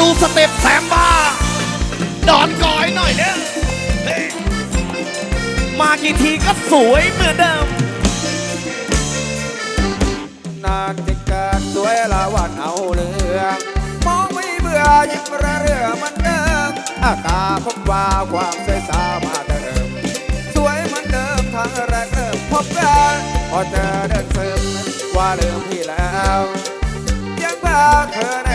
ดูสเต็ปแซมบ้าดอนกอยหน่อยเด้อมากี่ทีก็สวยเหมือนเดิม นานจะเกิดสวยละวันเอาเรื่องมองไม่เบื่อยิ่งระเรือมันเดิม อาตาพบว่าความสวยสามาเดิม สวยเหมือนเดิมทั้งแรกเริ่มพบกันพอเจอเดินซึมว่าลืมพี่แล้ว ยังพาเธอ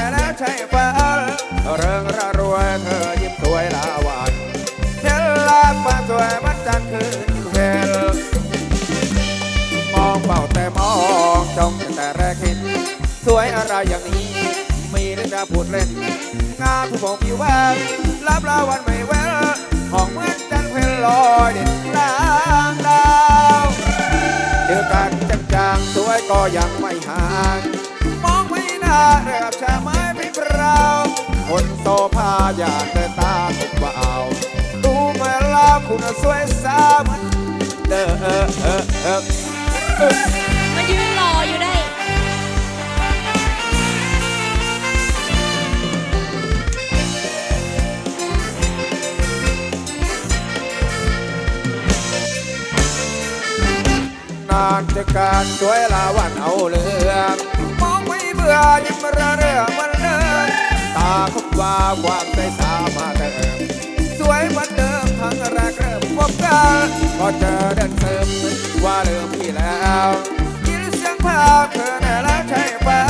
อะไรอย่างนี้มีเรื่องจะพูดเล่น งานผู้บอกผิวแววรับลาวันไม่แววของเหมือนจันเพลลอยเด่นกลางดาวเจอกันจังจางสวยก็ยังไม่ห่างมองไม่น่าเรียบชาไม้พิพราคนโซภาอยากเดินตามทุกบ่าวดูเมื่อลาคุณสวยสามันเด้อเออเออเออานจะการสวยลาวันเอาเรื่องมองไม่เบื่อยิ้มระเรื่องมันเดินตาคบว่าความใจสามาเดิมสวยเหมือนเดิมทั้งแรกเริ่มพบกันก็เจอเดินเสริมว่าเริ่มพี่แล้วยินเสียงภาพเธอแน่แล้วใช่ปะ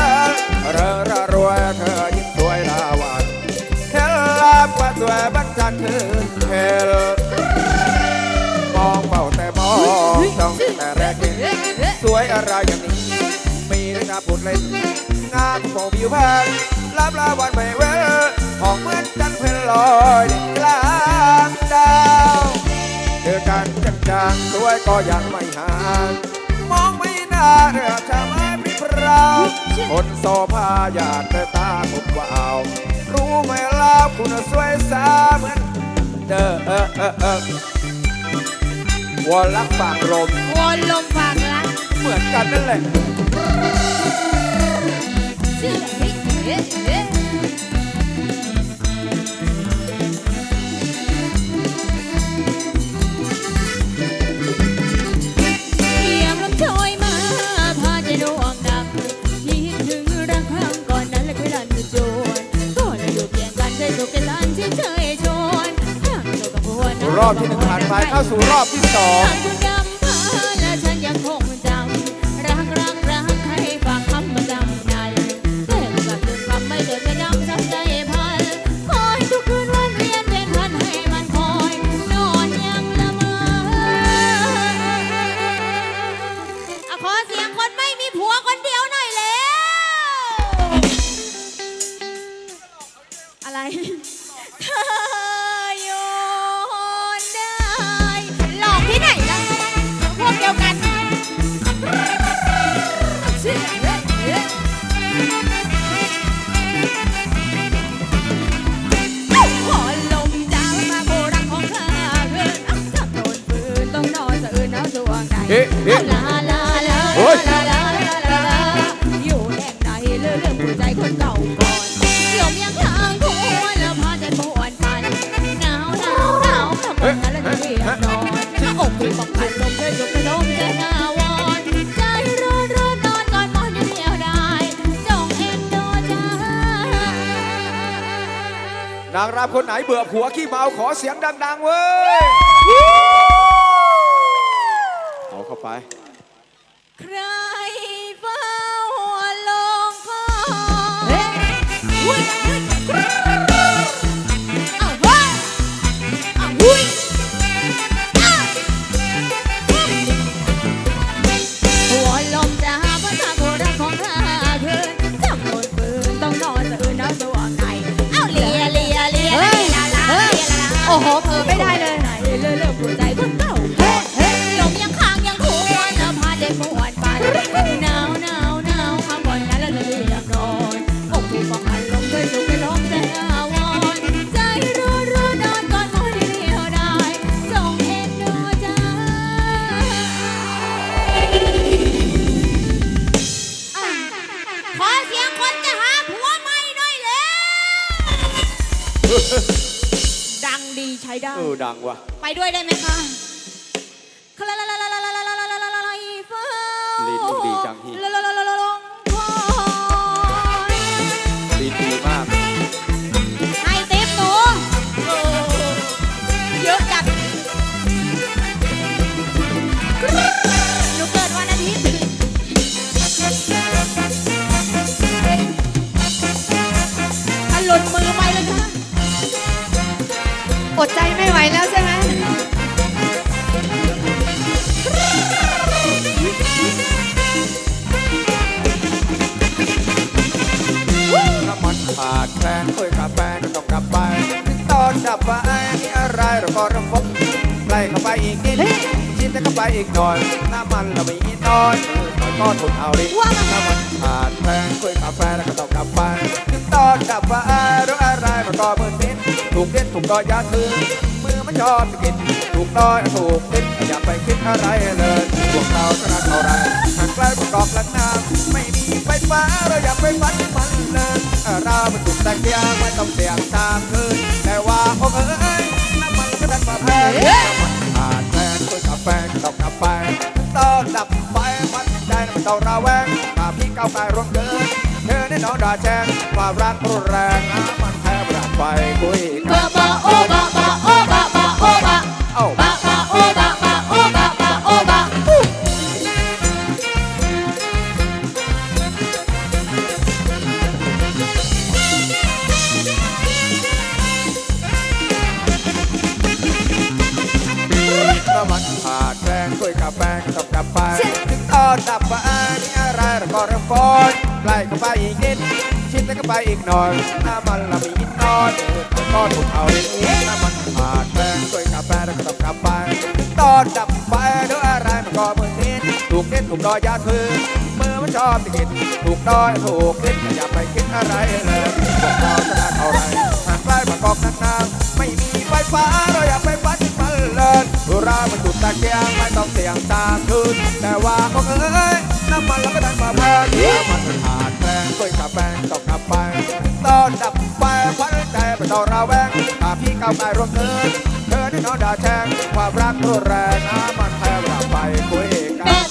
เรอระรวยเธอยิ้มสวยลาวันเทลาบกว่าสวยบันจันทร์คืนเทลมองเฝ้าแต่มองจ้องแต่แรกเห็น สวยอะไรอย่างนี้ มีเรื่องน่าพูดเล่นงานโฟมอยู่พันรับลาวันไม่เว้นของเหมือนจันเพลลอยด่นกลางดาวเจอกันจังจางๆสวยก็ยังไม่ห่างมองไม่น่าเรือชาไม้พิพราวคนโซภาอยากเดินตาผมว่าวรู้ไหมล่ะคุณสวยสาเหมือนเดอเออเออเออวอลลักฝากลมวอนลมฝากรัก เหมือนกันนั่นแหละชื่อเฮ้ยเฮ้ยเฮ้ยเสียงลมโชยมาพ เอ๊ะเอ๊ะลาลาลาลาลาลาลาลาอยู่แห่งไหนเรื่องเรื่องหัวใจคนเก่าก่อนลมยังทางควรแล้วพาใจปวดปันหนาวหนาวหนาวทำไมงั้นแล้วจะเรียกนอนถ้าอกมีบอกพันลมเคยยกกระลมใจหนาวอนใจร้อนร้อนนอนก่อนมอนอยู่เดียวได้จงเอ็นดูใจนางรำคนไหนเบื่อผัวขี้เมาขอเสียงดังๆเว้ย เได้ เออดังว่ะ ไปด้วยได้ไหมคะคลาลาลาลาลาลาลาลาลาลาลาลาฟ้าลิ้นมึงดีจังพี่ลาลาลาลาลาลาค ล่เข้าไปอีกนิดชิดเข้าไปอีกหน่อยน้ำมันเราไม่อีน้อยเออก็ทนเอาดิว่ามาถ้ามันขาดแคลนคุยกับแฟนก็ต้องกลับไปถึงตอนดับไฟรู้อะไรมันก็มือนิดถูกเด็ดถูกดอยยาถือมือมันชอบจะกินถูกดอยถูกติดอย่าไปคิดอะไรเลยพวกเราชนะเท่าไรหากใกล้ประกอบหลังน้ำไม่มีไฟฟ้าเราอยากไปฝันมันเลยเออเรามันถูกแต่งเตียงไม่ต้องเสี่ยงตามาพี่ก้าไปร่วงเกินเธอแน่นอนด่าแจ้งความรักรุนแรงน้ำมันแทบระไฟคุยกันบะบ กล้เข้าไปอีกนิด ชิดแล้วก็ไปอีกหน่อยน้ำมันเรามีนิดน้อยเออก็ถูกเอาเองน้ำมันขาดแรงคุยกับแฟนก็ต้องกลับไปถึงตอนดับไฟด้วยอะไรมันก็มือนิดถูกเด็ดถูกดอยยาคืนมือมันชอบจะกินถูกดอยถูกเด็ดอย่าไปคิดอะไรเลยพวกเราชนะเท่าไรหากใกล้ประกอบนานๆไม่มีไฟฟ้าเราอยากไปฝันถึงมันเลยเรามันจุดตะเกียงไม่ต้องเสี่ยงตามคืนแต่ว่าพวกเอ้ยน้ำมันเราก็ เระแวงถ้าพี่ก้าวไปร่วงเธอเธอได้นอนด่าแช่งความรักรุนแรงน้ำมันแพ้เราไปคุยกันแ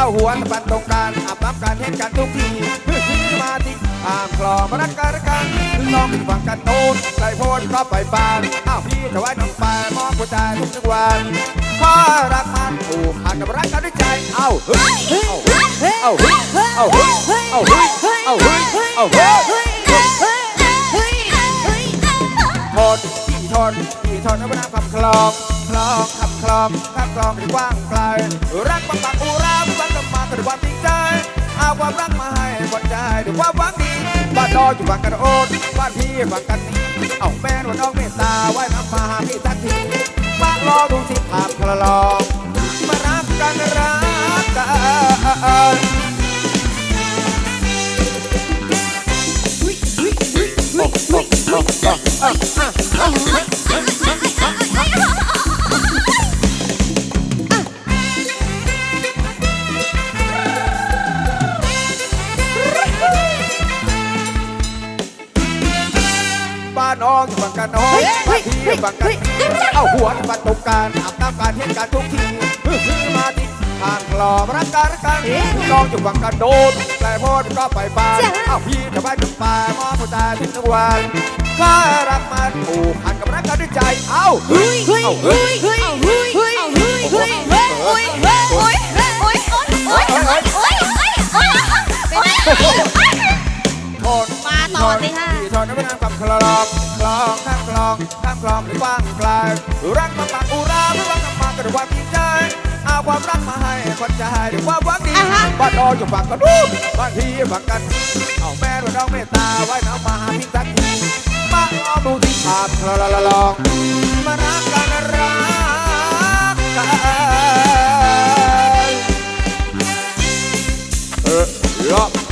เอาหัวตะปันตรงกลางอาบน้ำกันเห็นกันทุกทีมาที่อ่างคลองมารักกันรักกันน้องอยู่ฝั่งกันโน้นใส่โพนก็ไปปานอ้าวพี่จะไว้น้องไปมองผู้ชายทุกทุกวันเพรารักมันผูกพันกับรักกันด้วยใจเอ้าเฮ้ยเอ้าเฮ้ยเอ้าเฮ้ยเอ้าเฮ้ยเอ้าเฮ้ยเอ้าเฮ้ยเอ้าเฮ้ยทนที่ทนที่ทนเอาไว้น้ำคำคลองคลองคำคลองคำคลองที่กว้างไกลรักบางปากอุราไม่บัง ด้วยความจริงใจเอาความรักมาให้คนใจด้วยความหวังดีบ้านนอนอยู่ฝั่งกันโอนบ้านพี่ฝั่งกันนี้เอาแม่นว่าน้องเมตตาไว้น้ำมาหาพี่สักทีมารอดูสิภาพคลองมารักกันรักกันบ้ องรักกันรักกันน้องอยู่ฝั่งกันโดนแต่พ่อก็ไปบ้านเอาพี่จะไปถึงป่ามองผู้ชายทุกวันข้ารักมันผูกพันกับรักกันด้วยใจเอ้าเฮ้ยเอาเฮ้ยเฮ้ยเฮ้ยเฮ้ยเฮ้ยเฮ้ยเฮ้ยเฮ้ยเฮ้ยเฮ้ยเฮ้ยเฮ้ยเฮ้ยเฮ้ยเฮ้ยเฮ้ยเฮ้ยเฮ้ยเฮ้ยทนมาต่อสิค่ะที่ทนไม่นานกับคลองคลองข้ามคลองข้ามคลองที่กว้างไกลรักมาปากอุราไม่ว่ากันมากันด้วยความจริงใจเอาความรักมาให้คนใจด้วยความหวังดีอ่าฮะบ้านนอนอยู่ฝั่งกันนู้นบ้านพี่ฝั่งกันนี้เอาแม่ด้วยน้องเมตตาไว้น้องมาหาพี่สักทีมาลองดูที่ภาพคลองมามารักกันรักกันเออรอบ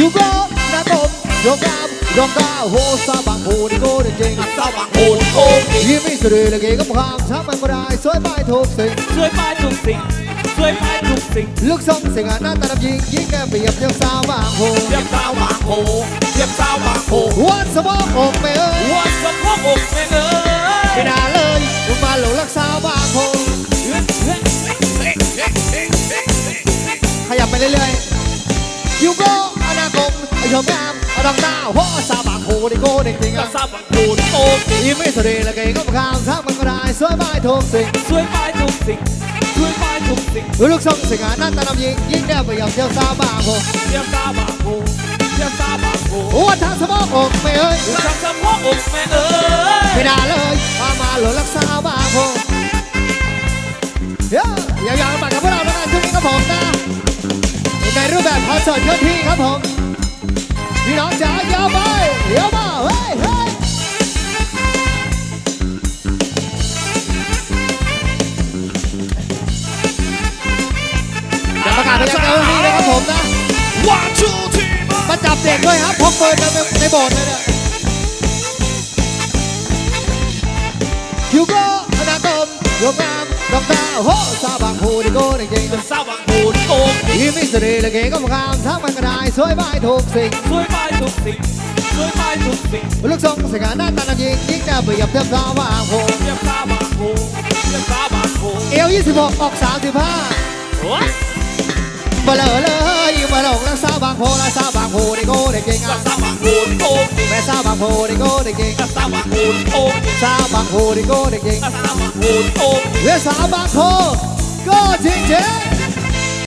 ยูโกนาโกมโยกามโยกาโฮซาบังโฮดิโกเดจริงสาวบางโอนโอ้ยยิ้มไม่สุดเลยเกก็พามช้ามันไม่ได้สวยไปทุกสิ่งช่วยไปทุกสิ่ มไอชมงามอดังดาวโฮซาบางโฮดิโกเด็กจริงก็สาวบางโอนโอ้ยิ้มไม่สดเลยเกก็พามช้ามันไม่ได้สวยไปทุกสิ่งช่วยไปทุกสิ่งช่วยไปทุกสิ่งลูกทรงสิ่งหน้าตาดำยิงยิ่งแก่เปรียบเทียบสาวบางโฮเทียบสาวบางโพเทียบสาวบางโพวันทางสมองอกไม่เอ้ยสักสะโพกอกแม่เอ้ยไม่น่าเลยมามาหลงรักสาวบางโฮเย้ยาวๆมากับพวกเราแล้วกันช่วงนี้ครับผมนะในรูปแบบคอนเสิร์ตเคลื่อนที่ครับผม พี่น้องจ๋ายาวไปยาวมาเฮ้ยเฮ้ยจะประกาศเป็นยังไงวันนี้นะครับผมนะ One two three มาจับเด็กด้วยครับพกปืนในในโบสถ์เลยเนี่ยยูโกอนาคมโยกามดอกดาวโฮซาบังฮูดิโกจริงก็สาวบางโอนโอ้ยๆที่มิสรีและเก๋ก็มาข้ามทั้งมันก็ได้สวยไปทุกสิ่งช่วยไป ทุกสิ่งช่วยไปทุกสิ่งลูกทรงสิ่งหน้าตาดำยิงยิ่งแก่เปรียบเทียบสาวบางโฮเทียบสาวบางโพเทียบสาวบางโพเอว26ออก35โอ้ยมาเลยเลยมาหลงรักสาวบางโพรักสาวบางโพดิโกเด็กจริงก็อะสาวบางโอนโอ้ยแม่สาวบางโพดิโกเด็กจริงก็สาวบางโอนโอ้ยสาวบางโพดิโกเด็กจริงก็สาวบางโอนโอ้ยเรือสาวบางโพก็จริงจริง